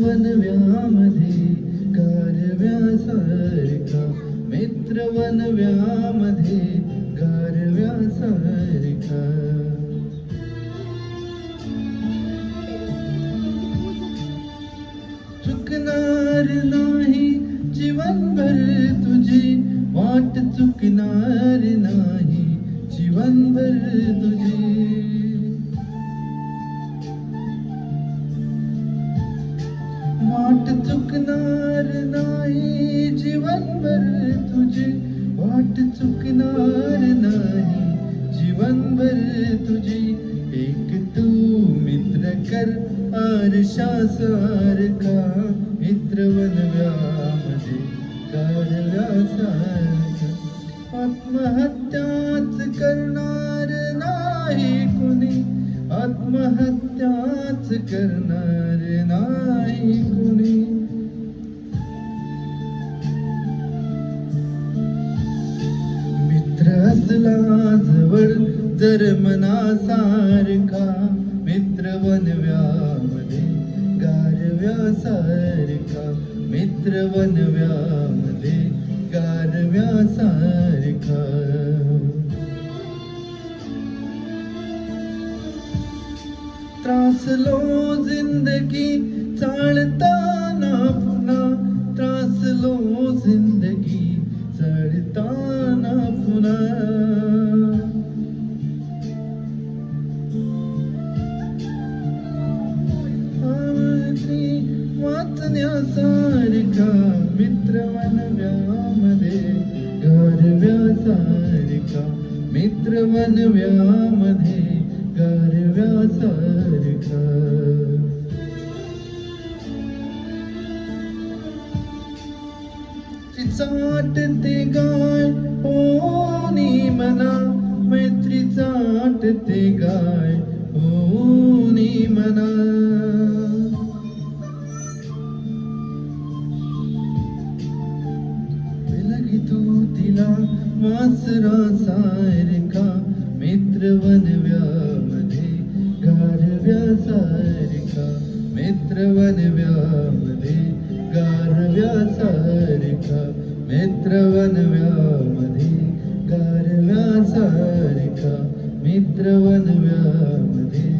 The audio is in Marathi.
वनव्यामध्ये गारव्यासारखा मित्र वनव्यामध्ये गारव्यासारखा चुकणार नाही जीवनभर तुझी वाट चुकणार नाही जीवनभर तुझी वाट चुकणार नाही जीवनभर तुझे वाट चुकणार नाही जीवनभर तुझी एक तू मित्र कर आरशासारखा मित्र वनव्यामध्ये कारव्यासारखा आत्महत्याच करणार नाही कुणी आत्महत्याच करणार मित्र जवळ जर मनासारखा मित्र वनव्यामध्ये गारव्यासारखा मित्र वनव्यामध्ये गारव्यासारखा त्रासलो जिंदगी चालता चढताना पुन्हा आवडती वाचण्यासारखा मित्र वनव्यामध्ये गारव्यासारखा मित्र वनव्यामध्ये गारव्यासारखा. चाट ते गाय ओनी मना मैत्री चाट ते गाय ओनी मना. तू तिला वासरा सारखा मित्र वनव्यामध्ये गारव्यासारखा मित्र वनव्यामध्ये गारव्यासारखा मित्र वनव्यामध्ये गारव्यासारखा मित्र वनव्यामध्ये